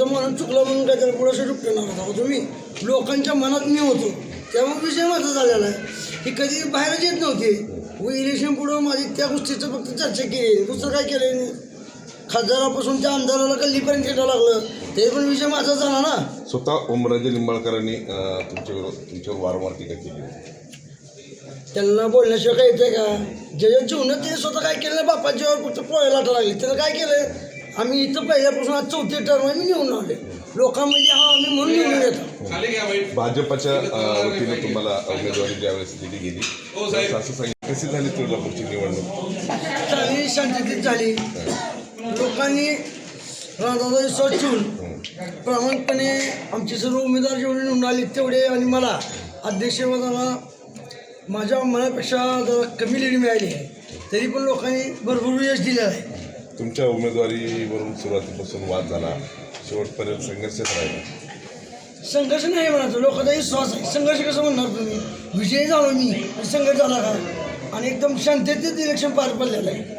तर म्हणून चुकला म्हणून काय त्याला पुढे रुपये होता. तुम्ही लोकांच्या मनात मी होतो. त्यामुळे विषय माझा झालेला आहे. ही कधी बाहेरच येत नव्हते. व इलेक्शन पुढं माझी त्या गोष्टीचं फक्त चर्चा केली. दुसरं काय केलं नाही खासदारापासून त्या आमदाराला गल्लीपर्यंत येतं लागलं. ते पण विषय माझा झाला ना. स्वतः ओमराजे निंबाळकरांनी तुमच्यावर तुमच्यावर वारंवार टीका केली. त्यांना बोलण्याशिवाय काय येतंय का? ज्याच्या जीवनात ते स्वतः काय केलं? बापाच्यावर फक्त पोळ्या लाटा लागली. त्यानं काय केलं? आम्ही इथं पहिल्यापासून आज चौथी टर्म मी निवडून आले लोकांमध्ये हा आम्ही म्हणून निवडून येतो. भाजपच्या अं, वतीनं तुम्हाला उमेदवारी ज्यावेळेस दिली गेली. त्यावेळेस असं सांगितलं कशी झाली तुळजापूरची निवडणूक? चांगली शांततेत झाली लोकांनी राधाचा विश्वास ठेवून प्रामाणिकपणे आमचे सर्व उमेदवार जेवढे निवडून आले तेवढे आणि मला अध्यक्षपदाला माझ्या मनापेक्षा जरा कमी लीड मिळाली आहे. तरी पण लोकांनी भरपूर यश दिलेलं आहे. तुमच्या उमेदवारीवरून सुरुवातीपासून वाद झाला. शेवटपर्यंत संघर्षच राहिला संघर्ष नाही म्हणायचं. लोकांचा विश्वास आहे. संघर्ष कसं म्हणणार तुम्ही? विजयी झालो मी. संघर्ष झाला का? आणि एकदम शांततेत इलेक्शन पार पडलेलं आहे.